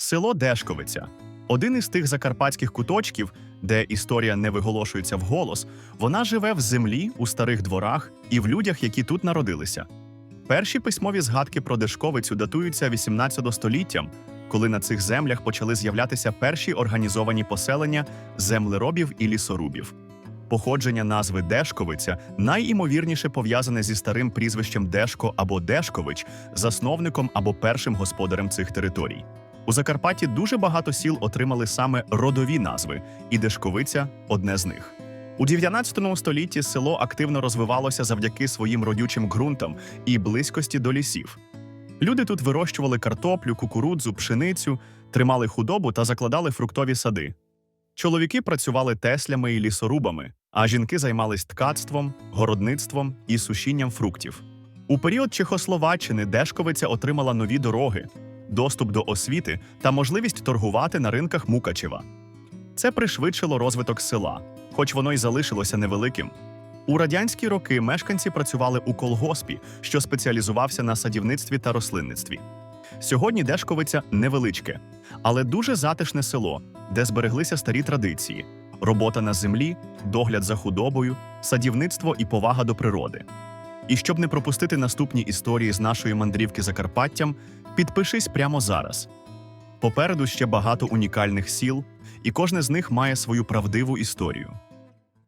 Село Дешковиця один із тих закарпатських куточків, де історія не виголошується вголос, вона живе в землі, у старих дворах і в людях, які тут народилися. Перші письмові згадки про Дешковицю датуються 18 століттям, коли на цих землях почали з'являтися перші організовані поселення землеробів і лісорубів. Походження назви Дешковиця найімовірніше пов'язане зі старим прізвищем Дешко або Дешкович, засновником або першим господарем цих територій. У Закарпатті дуже багато сіл отримали саме родові назви, і Дешковиця одне з них. У 19 столітті село активно розвивалося завдяки своїм родючим ґрунтам і близькості до лісів. Люди тут вирощували картоплю, кукурудзу, пшеницю, тримали худобу та закладали фруктові сади. Чоловіки працювали теслями і лісорубами, а жінки займались ткацтвом, городництвом і сушінням фруктів. У період Чехословаччини Дешковиця отримала нові дороги, доступ до освіти та можливість торгувати на ринках Мукачева. Це пришвидшило розвиток села, хоч воно й залишилося невеликим. У радянські роки мешканці працювали у колгоспі, що спеціалізувався на садівництві та рослинництві. Сьогодні Дешковиця невеличке, але дуже затишне село, де збереглися старі традиції: робота на землі, догляд за худобою, садівництво і повага до природи. І щоб не пропустити наступні історії з нашої мандрівки Закарпаттям, підпишись прямо зараз. Попереду ще багато унікальних сіл, і кожне з них має свою правдиву історію.